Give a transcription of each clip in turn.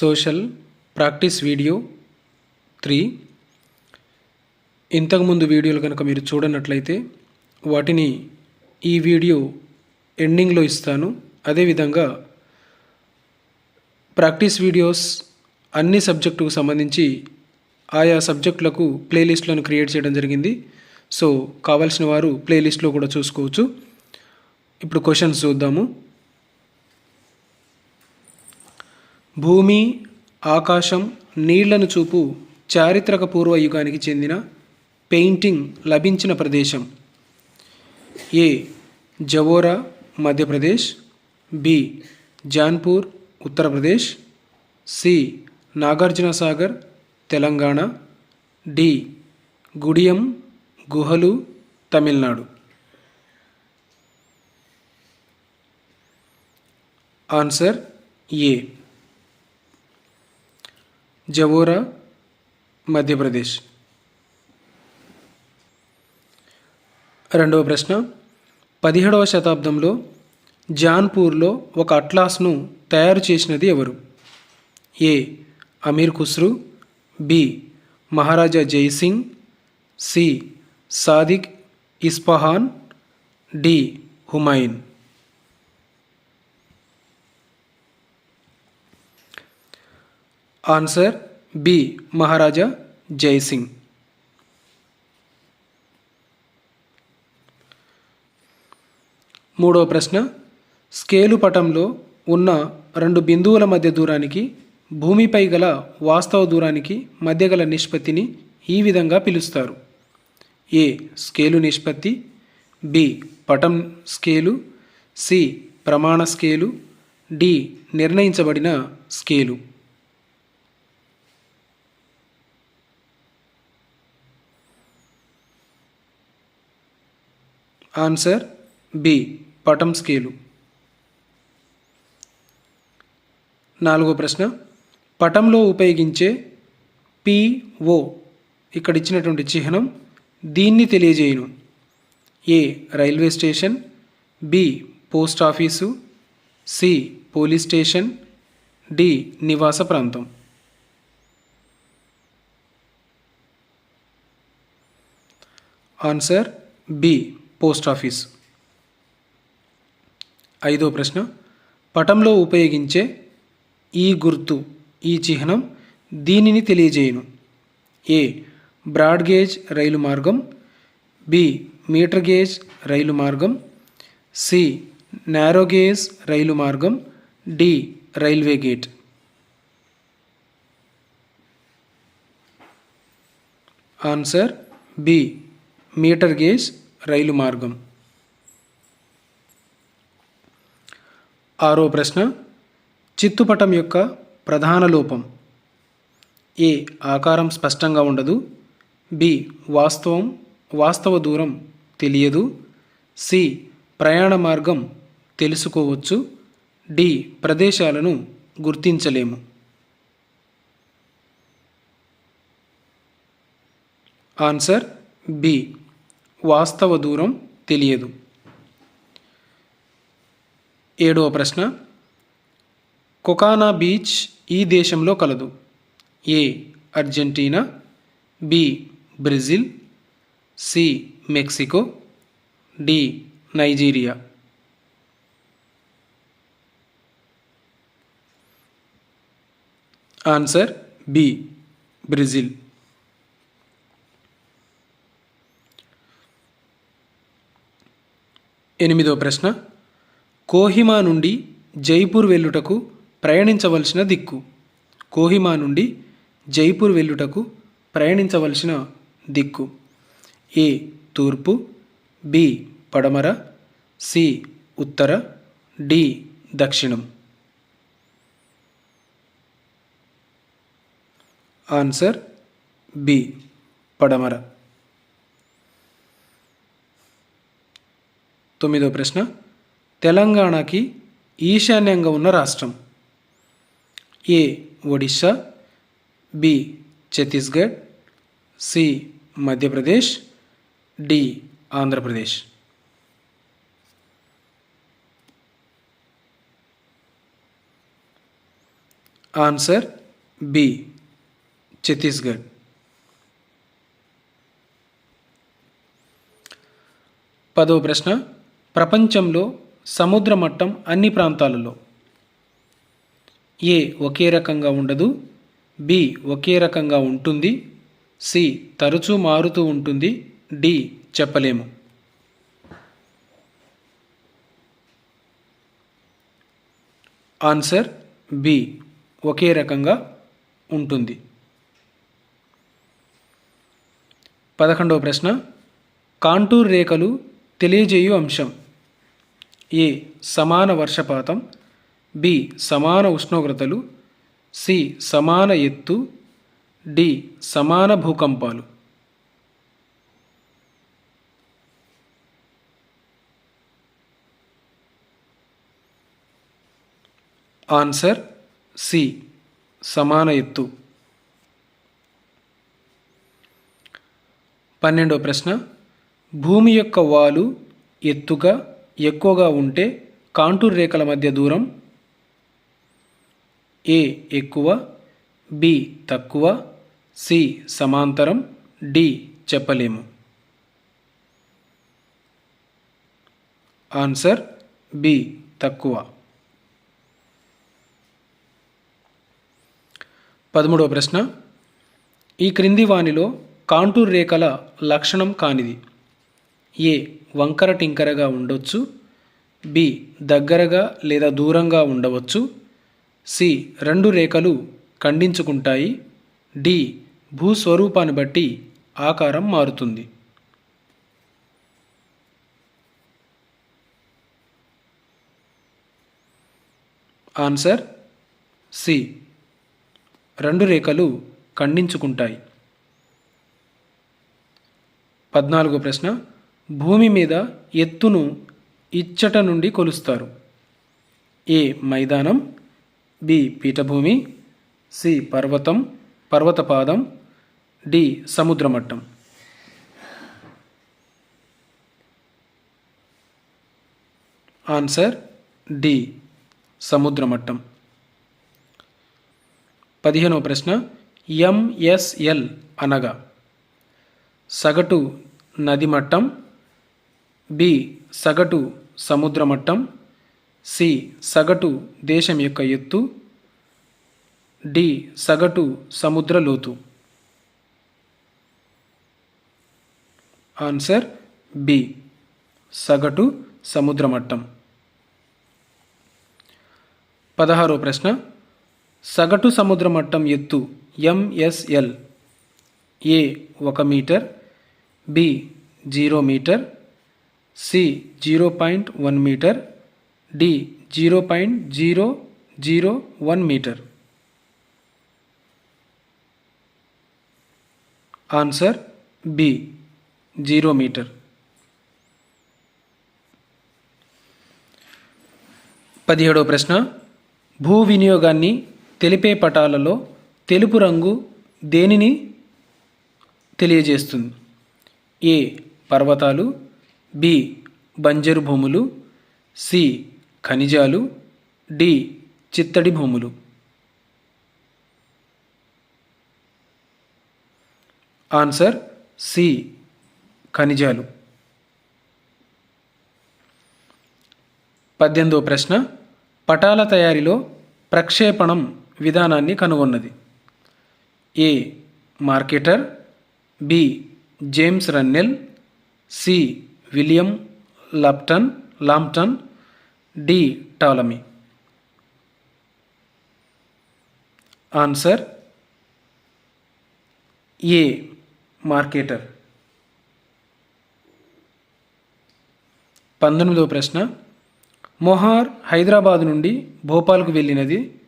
Social practice video three. ఇంతకుముందు వీడియోలు కనుక మీరు చూడనట్లయితే వాటిని ఈ వీడియో ఎండింగ్లో ఇస్తాను. అదేవిధంగా ప్రాక్టీస్ వీడియోస్ అన్ని సబ్జెక్టుకు సంబంధించి ఆయా సబ్జెక్టులకు ప్లేలిస్ట్లను క్రియేట్ చేయడం జరిగింది. సో కావాల్సిన వారు ప్లేలిస్ట్లో కూడా చూసుకోవచ్చు. ఇప్పుడు క్వశ్చన్స్ చూద్దాము. భూమి ఆకాశం నీళ్ళను చూపు చారిత్రక పూర్వ యుగానికి చెందిన పెయింటింగ్ లభించిన ప్రదేశం. A. Jaora Madhya Pradesh. B. Jaunpur Uttar Pradesh. C. Nagarjuna Sagar Telangana. D. Gudiyam గుహలు తమిళనాడు. Answer A. జవోరా మధ్యప్రదేశ్. రెండవ ప్రశ్న. పదిహేడవ శతాబ్దంలో జాన్పూర్లో ఒక అట్లాస్ను తయారు చేసినది ఎవరు? A. Amir Khusro B. Maharaja Jai Singh C. Sadiq Isfahan D. Humayun answer B Maharaja Jai Singh మూడవ ప్రశ్న స్కేలు పటంలో ఉన్న రెండు బిందువుల మధ్య దూరానికి భూమిపై గల వాస్తవ దూరానికి మధ్య గల నిష్పత్తిని ఈ విధంగా పిలుస్తారు. ఏ స్కేలు నిష్పత్తి బి పటం స్కేలు సి ప్రమాణ స్కేలు డి నిర్ణయించబడిన స్కేలు. ఆన్సర్ బి పటం స్కేలు. నాలుగో ప్రశ్న పటంలో ఉపయోగించే పిఓ ఇక్కడ ఇచ్చినటువంటి చిహ్నం దీన్ని తెలియజేయును. A railway station B post office C police station D నివాస ప్రాంతం. Answer B post office. ఐదో ప్రశ్న. పటంలో ఉపయోగించే ఈ గుర్తు ఈ చిహ్నం దీనిని తెలియజేయును. ఏ. బ్రాడ్ గేజ్ రైలు మార్గం. బి. మీటర్ గేజ్ రైలు మార్గం. సి. నారో గేజ్ రైలు మార్గం. D. Railway gate. Answer. B. Metre gauge rail మార్గం. ఆరో ప్రశ్న చిత్తుపటం యొక్క ప్రధాన లోపం. ఏ ఆకారం స్పష్టంగా ఉండదు. బి వాస్తవం వాస్తవ దూరం తెలియదు. సి ప్రయాణ మార్గం తెలుసుకోవచ్చు. డి ప్రదేశాలను గుర్తించలేము. ఆన్సర్ బి వాస్తవ దూరం తెలియదు. ఏడవ ప్రశ్న. కొకానా బీచ్ ఈ దేశంలో కలదు. A. Argentina. B. Brazil. C. Mexico. D. Nigeria. Answer B. Brazil. ఎనిమిదో ప్రశ్న. కోహిమా నుండి జైపూర్ వెళ్ళుటకు ప్రయాణించవలసిన దిక్కు. కోహిమా నుండి జైపూర్ వెళ్ళుటకు ప్రయాణించవలసిన దిక్కు. ఏ. తూర్పు. బి. పడమర. సి. ఉత్తర. డి. దక్షిణం. Answer B. పడమర. తొమ్మిదో ప్రశ్న. తెలంగాణకి ఈశాన్యంగా ఉన్న రాష్ట్రం. A Odisha B Chhattisgarh C Madhya Pradesh D Andhra Pradesh. Answer B Chhattisgarh. పదవ ప్రశ్న. ప్రపంచంలో సముద్ర మట్టం అన్ని ప్రాంతాలలో. ఏ ఒకే రకంగా ఉండదు. బి ఒకే రకంగా ఉంటుంది. సి తరచూ మారుతూ ఉంటుంది. డి చెప్పలేము. ఆన్సర్ బి ఒకే రకంగా ఉంటుంది. పదకొండవ ప్రశ్న. కాంటూర్ రేఖలు తెలియజేయు అంశం. ఏ సమాన వర్షపాతం బి సమాన ఉష్ణోగ్రతలు సి సమాన ఎత్తు డి సమాన భూకంపాలు. ఆన్సర్ సి సమాన ఎత్తు. పన్నెండవ ప్రశ్న. భూమి యొక్క వాలు ఎత్తుగా ఎక్కువగా ఉంటే కాంటూర్ రేఖల మధ్య దూరం ఏ ఎక్కువ బి తక్కువ సి సమాంతరం డి చెప్పలేము. ఆన్సర్ బి తక్కువ. పదమూడవ ప్రశ్న. ఈ క్రింది వానిలో కాంటూర్ రేఖల లక్షణం కానిది. ఏ వంకర టింకరగా ఉండొచ్చు. బి దగ్గరగా లేదా దూరంగా ఉండవచ్చు. సి రెండు రేఖలు ఖండించుకుంటాయి. డి భూస్వరూపాన్ని బట్టి ఆకారం మారుతుంది. ఆన్సర్ సి రెండు రేఖలు ఖండించుకుంటాయి. పద్నాలుగో ప్రశ్న. భూమి మీద ఎత్తును ఇచ్చట నుండి కొలుస్తారు. ఏ మైదానం? బి పీఠభూమి సి పర్వతం పర్వతపాదం డి సముద్రమట్టం. ఆన్సర్ డి సముద్రమట్టం. పదిహేనవ ప్రశ్న ఎంఎస్ఎల్ అనగా సగటు నది మట్టం బి సగటు సముద్ర మట్టం సి సగటు దేశం యొక్క ఎత్తు. డి సగటు సముద్ర లోతు. ఆన్సర్ బి సగటు సముద్ర మట్టం పదహారో ప్రశ్న. సగటు సముద్ర మట్టం ఎత్తు ఎంఎస్ఎల్ ఏ ఒక metre. B zero metre. C zero point one metre D zero point zero zero one metre. Answer B zero metre. పదిహేడవ ప్రశ్న. భూ వినియోగాన్ని తెలిపే పటాలలో తెలుపు రంగు దేనిని తెలియజేస్తుంది? ఏ పర్వతాలు బి. బంజరు భూములు సి. ఖనిజాలు డి. చిత్తడి భూములు. Answer C. ఖనిజాలు. పద్దెనిమిదో ప్రశ్న. పటాల తయారీలో ప్రక్షేపణం విధానాన్ని కనుగొన్నది. A. Mercator B. James Rennell C. William Lambton Lambton D. Ptolemy. Answer A. Mercator. పంతొమ్మిదవ ప్రశ్న. మొహార్ హైదరాబాద్ నుండి భోపాల్కు వెళ్ళినది.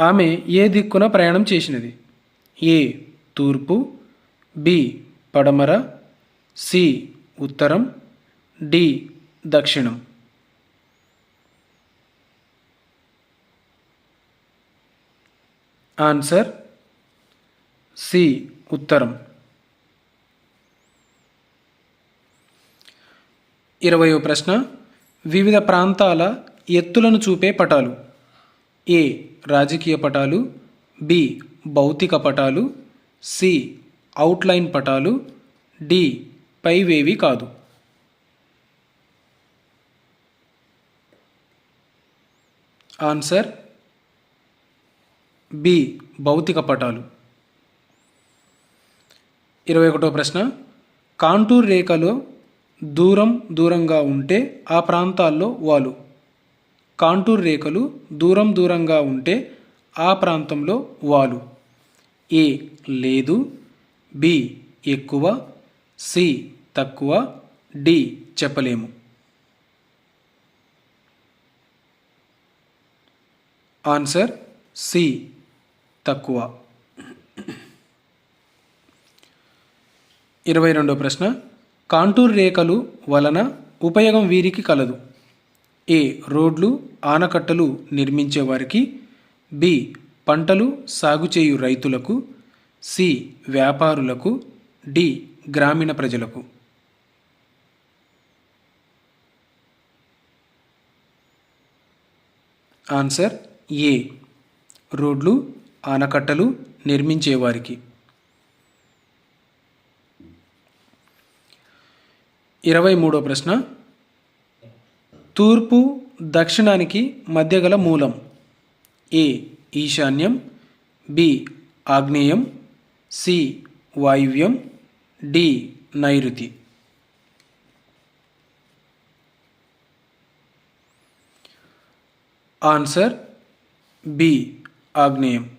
ఆమె ఏ దిక్కున ప్రయాణం చేసినది? ఏ. తూర్పు బి. పడమర సి ఉత్తరం డి దక్షిణం. ఆన్సర్ సి ఉత్తరం. ఇరవయో ప్రశ్న. వివిధ ప్రాంతాల ఎత్తులను చూపే పటాలు. ఏ రాజకీయ పటాలు బి భౌతిక పటాలు సి అవుట్లైన్ పటాలు డి పైవేవి కాదు. ఆన్సర్ బి భౌతిక పటాలు. ఇరవై ఒకటో ప్రశ్న. కాంటూర్ రేఖలో దూరం దూరంగా ఉంటే ఆ ప్రాంతాల్లో వాలు. కాంటూర్ రేఖలు దూరం దూరంగా ఉంటే ఆ ప్రాంతంలో వాలు. ఏ లేదు. బి ఎక్కువ. సి తక్కువ డి చెప్పలేము. ఆన్సర్ సి తక్కువ. ఇరవై రెండో ప్రశ్న. కాంటూర్ రేఖలు వలన ఉపయోగం వీరికి కలదు. ఏ. రోడ్లు ఆనకట్టలు నిర్మించేవారికి బి. పంటలు సాగు చేయు రైతులకు. సి. వ్యాపారులకు. డి. గ్రామీణ ప్రజలకు. Answer A. రోడ్లు ఆనకట్టలు నిర్మించేవారికి. ఇరవై మూడో ప్రశ్న. తూర్పు దక్షిణానికి మధ్య గల మూలం. ఏ. ఈశాన్యం బి. ఆగ్నేయం సి. వాయువ్యం డి. నైరుతి. ఆన్సర్ బి ఆగ్నేయం.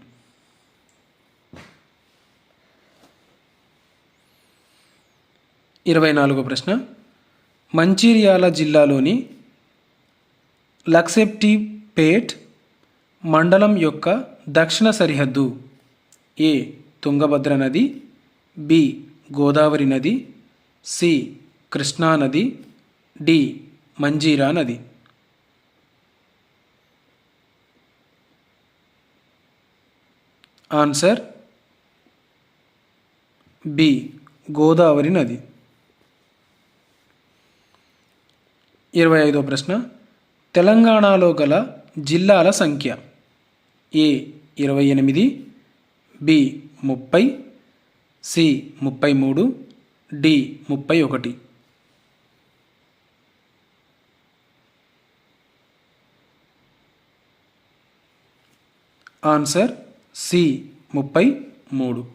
ఇరవై నాలుగో ప్రశ్న. మంచిర్యాల జిల్లాలోని లక్సెప్టిపేట్ మండలం యొక్క దక్షిణ సరిహద్దు ఏ తుంగభద్ర నది బి గోదావరి నది సి కృష్ణా నది డి మంజీరా నది. ఆన్సర్ బి గోదావరి నది. ఇరవై ఐదో ప్రశ్న. తెలంగాణలో గల జిల్లాల సంఖ్య. ఏ ఇరవై ఎనిమిది బి ముప్పై సి ముప్పై మూడు డి ముప్పై ఒకటి. ఆన్సర్ సి ముప్పై మూడు.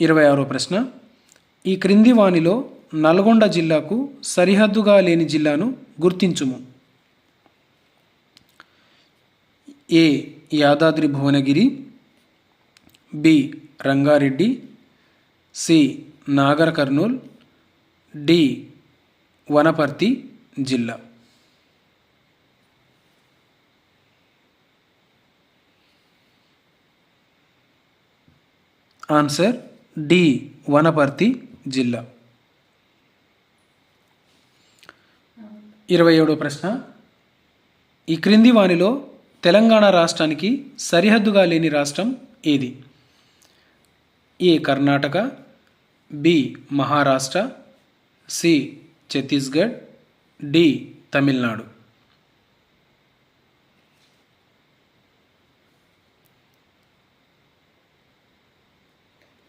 ఇరవై ఆరో ప్రశ్న. ఈ క్రింది వానిలో నల్గొండ జిల్లాకు సరిహద్దుగా లేని జిల్లాను గుర్తించుము. A. Yadadri Bhuvanagiri. B. Rangareddy. C. Nagar Kurnool. D. Wanaparthy జిల్లా. ఆన్సర్ డి వనపర్తి జిల్లా. ఇరవై ఏడో ప్రశ్న. ఈ క్రింది వానిలో తెలంగాణ రాష్ట్రానికి సరిహద్దుగా లేని రాష్ట్రం ఏది? A Karnataka B Maharashtra C Chhattisgarh D Tamil Nadu.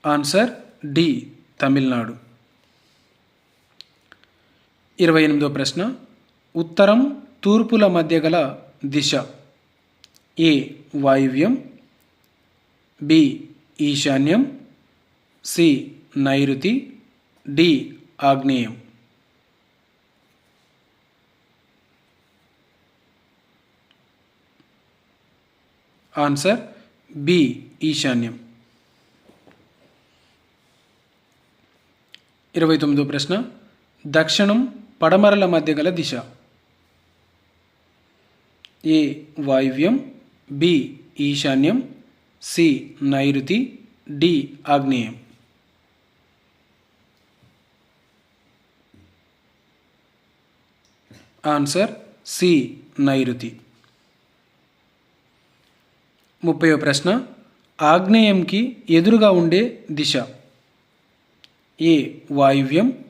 Answer D Tamil Nadu ఇరవై ఎనిమిదో ప్రశ్న. ఉత్తరం తూర్పుల మధ్య గల దిశ. ఏ వాయువ్యం. బి ఈశాన్యం. సి నైరుతి. డి ఆగ్నేయం. ఆన్సర్ బి ఈశాన్యం. ఇరవై తొమ్మిదో ప్రశ్న. దక్షిణం పడమరల మధ్య గల దిశ. ఏ వాయువ్యం బి ఈశాన్యం సి నైరుతి డి ఆగ్నేయం. ఆన్సర్ సి నైరుతి. ముప్పై ప్రశ్న. ఆగ్నేయంకి ఎదురుగా ఉండే దిశ. ఏ వాయువ్యం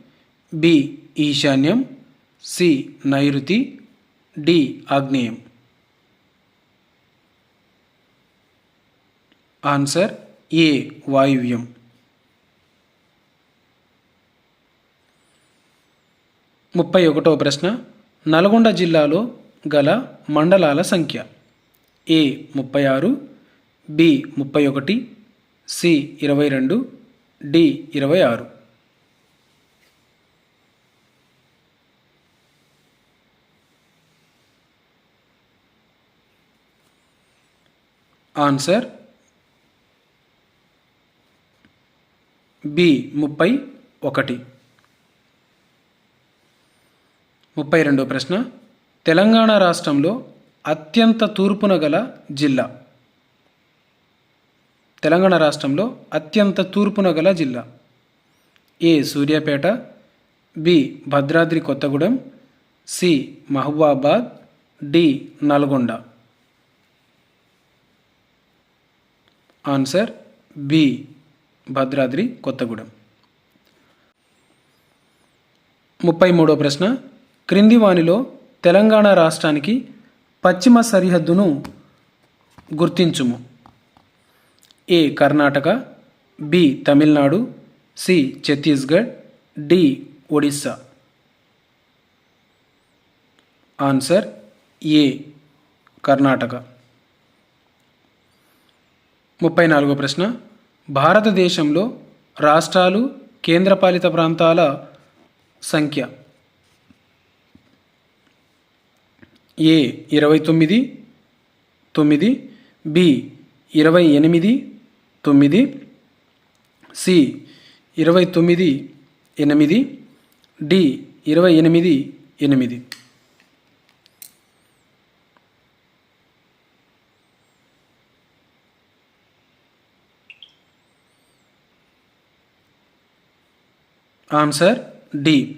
బి ఈశాన్యం సి నైరుతి డి ఆగ్నేయం. Answer A వాయువ్యం. ముప్పై ఒకటో ప్రశ్న. నల్గొండ జిల్లాలో గల మండలాల సంఖ్య. ఏ ముప్పై ఆరు బి ముప్పై ఒకటి సి ఇరవై రెండు డి ఇరవై ఆరు. ఆన్సర్ బి ముప్పై ఒకటి. ముప్పై రెండో ప్రశ్న. తెలంగాణ రాష్ట్రంలో అత్యంత తూర్పున గల జిల్లా. తెలంగాణ రాష్ట్రంలో అత్యంత తూర్పున గల జిల్లా. A Suryapet B Bhadradri Kothagudem C Mahabubabad D Nalgonda. Answer B Bhadradri Kothagudem ముప్పై మూడో ప్రశ్న. క్రింది వానిలో తెలంగాణ రాష్ట్రానికి పశ్చిమ సరిహద్దును గుర్తించుము. A Karnataka B Tamil Nadu C Chhattisgarh D Odisha. Answer A Karnataka. ముప్పై నాలుగో ప్రశ్న. భారతదేశంలో రాష్ట్రాలు కేంద్రపాలిత ప్రాంతాల సంఖ్య. ఏ ఇరవై తొమ్మిది తొమ్మిది బి ఇరవై ఎనిమిది తొమ్మిది సి ఇరవై తొమ్మిది ఎనిమిది డి ఇరవై ఎనిమిది ఎనిమిది. Answer D.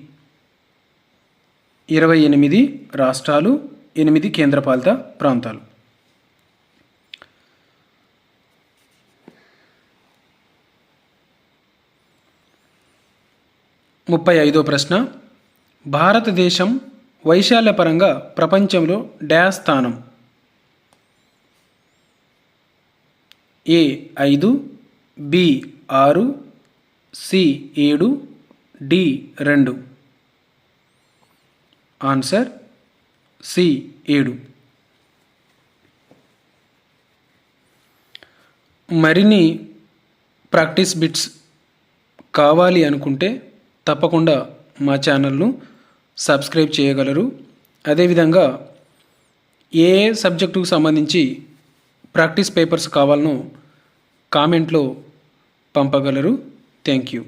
ఇరవై ఎనిమిది రాష్ట్రాలు ఎనిమిది కేంద్రపాలిత ప్రాంతాలు. ముప్పై ఐదో ప్రశ్న. భారతదేశం వైశాల్యపరంగా ప్రపంచంలో డ్యాష్ స్థానం. ఏ ఐదు బి ఆరు సి ఏడు డి రెండు. ఆన్సర్ సి ఏడు. మరిన్ని ప్రాక్టీస్ బిట్స్ కావాలి అనుకుంటే తప్పకుండా మా ఛానల్ను సబ్స్క్రైబ్ చేయగలరు. అదేవిధంగా ఏ ఏ సబ్జెక్టుకు సంబంధించి ప్రాక్టీస్ పేపర్స్ కావాలనో కామెంట్లో పంపగలరు. Thank you.